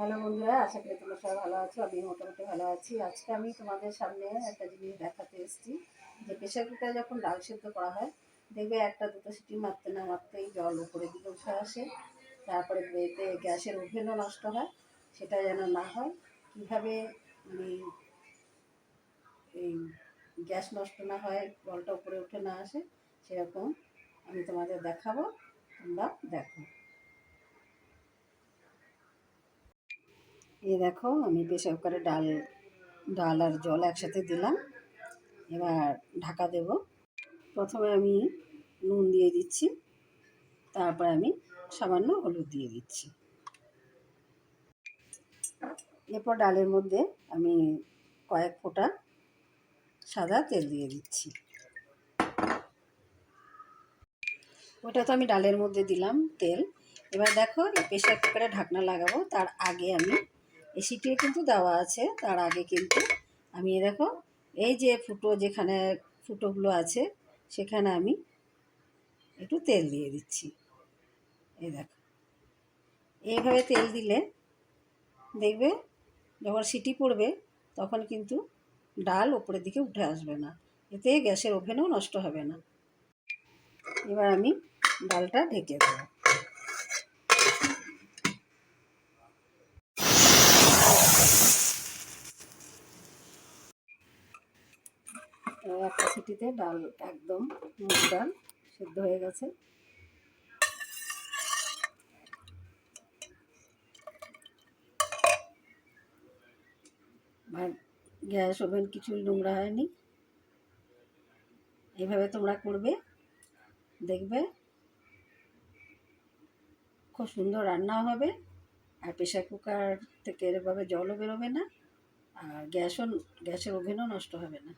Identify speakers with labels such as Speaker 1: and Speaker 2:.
Speaker 1: Hello বন্ধুরা, আশা করি তোমরা সবাই ভালো আছো। আমি মোটামুটি ভালো আছি। আজকে আমি তোমাদের সামনে একটা জিনিস দেখাতে এসেছি। যে প্রেশার কুকারে যখন ডাল সেদ্ধ করা হয়, দেখবে একটা দুটো সিটি মারতে না মারতেই জল উপরে দিকে উঠে আসে। তারপরে এতে গ্যাসের ওভেনও নষ্ট হয়। সেটা যেন না হয়। কীভাবে মানে এই গ্যাস নষ্ট না হয়, জলটা উপরে উঠে না আসে, সেরকম আমি তোমাদের দেখাবো। তোমরা দেখো। এই দেখো, আমি প্রেশার কুকারে ডাল ডাল আর জল একসাথে দিলাম। এবার ঢাকা দেব। প্রথমে আমি নুন দিয়ে দিচ্ছি, তারপর আমি সামান্য হলুদ দিয়ে দিচ্ছি। এরপর ডালের মধ্যে আমি কয়েক ফোঁটা সাদা তেল দিয়ে দিচ্ছি। ওটা তো আমি ডালের মধ্যে দিলাম তেল। এবার দেখো প্রেশার কুকারে ঢাকনা লাগাবো, তার আগে আমি এই সিটিও কিন্তু দেওয়া আছে, তার আগে কিন্তু আমি দেখো, এই যে ফুটো যেখানে ফুটোগুলো আছে, সেখানে আমি একটু তেল দিয়ে দিচ্ছি। এই দেখো, এইভাবে তেল দিলে দেখবে যখন সিটি পড়বে, তখন কিন্তু ডাল ওপরের দিকে উঠে আসবে না, এতে গ্যাসের ওভেনও নষ্ট হবে না। এবার আমি ডালটা ঢেকে দেবো। একটা সিটিতে ডাল একদম মুগ ডাল সেদ্ধ হয়ে গেছে। গ্যাস ওভেন কিছুই নোংরা হয়নি। এভাবে তোমরা করবে, দেখবে খুব সুন্দর রান্নাও হবে, আর প্রেশার কুকার থেকে এরভাবে জলও বেরোবে না, আর গ্যাসও, গ্যাসের ওভেনও নষ্ট হবে না।